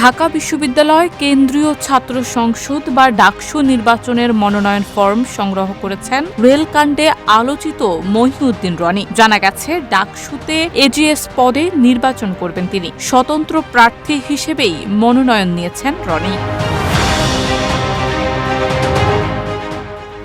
ঢাকা বিশ্ববিদ্যালয় কেন্দ্রীয় ছাত্র সংসদ বা ডাকসু নির্বাচনের মনোনয়ন ফর্ম সংগ্রহ করেছেন রেলকাণ্ডে আলোচিত মহিউদ্দিন রনি। জানা গেছে, ডাকসুতে এজিএস পদে নির্বাচন করবেন তিনি। স্বতন্ত্র প্রার্থী হিসেবেই মনোনয়ন নিয়েছেন রনি।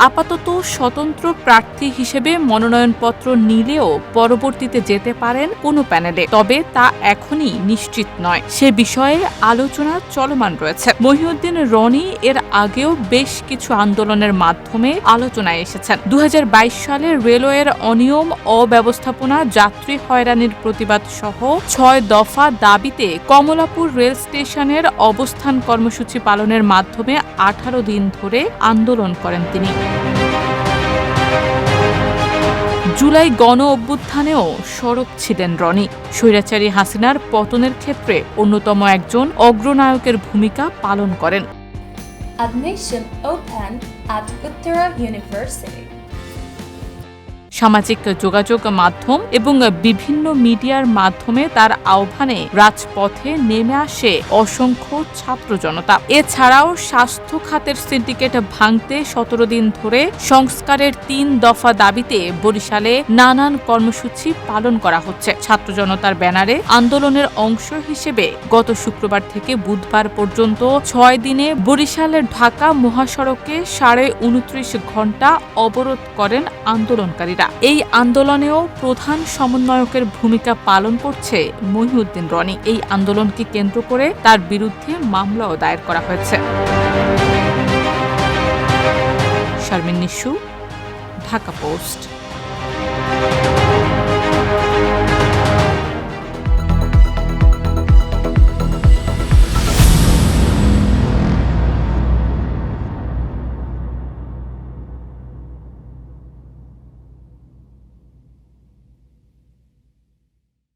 আপাতত স্বতন্ত্র প্রার্থী হিসেবে মনোনয়নপত্র নিলেও পরবর্তীতে যেতে পারেন কোনো প্যানেলে। তবে তা এখনই নিশ্চিত নয়। সে বিষয়ে আলোচনা চলমান রয়েছে। মহিউদ্দিন রনি এর আগেও বেশ কিছু আন্দোলনের মাধ্যমে আলোচনায় এসেছেন। দু হাজার বাইশ সালে রেলওয়ের অনিয়ম, অব্যবস্থাপনা, যাত্রী হয়রানির প্রতিবাদ সহ ছয় দফা দাবিতে কমলাপুর রেল স্টেশনের অবস্থান কর্মসূচি পালনের মাধ্যমে আঠারো দিন ধরে আন্দোলন করেন তিনি। জুলাই গণ অভ্যুত্থানেও সরব ছিলেন রনি স্বৈরাচারী হাসিনার পতনের ক্ষেত্রে অন্যতম একজন অগ্রনায়কের ভূমিকা পালন করেন Admission open at Uttara University. সামাজিক যোগাযোগ মাধ্যম এবং বিভিন্ন মিডিয়ার মাধ্যমে তার আহ্বানে রাজপথে নেমে আসে অসংখ্য ছাত্র জনতা এছাড়াও স্বাস্থ্য খাতের সিন্ডিকেট ভাঙতে সতেরো দিন ধরে সংস্কারের তিন দফা দাবিতে বরিশালে নানান কর্মসূচি পালন করা হচ্ছে। ছাত্র জনতার ব্যানারে আন্দোলনের অংশ হিসেবে গত শুক্রবার থেকে বুধবার পর্যন্ত ছয় দিনে বরিশালের ঢাকা মহাসড়কে সাড়ে উনত্রিশ ঘণ্টা অবরোধ করেন আন্দোলনকারীরা। এই আন্দোলনেও প্রধান সমন্বয়কের ভূমিকা পালন করছে মহিউদ্দিন রনি। এই আন্দোলনকে কেন্দ্র করে তার বিরুদ্ধে মামলাও দায়ের করা হয়েছে। শারমিন নিশু, ঢাকা পোস্ট।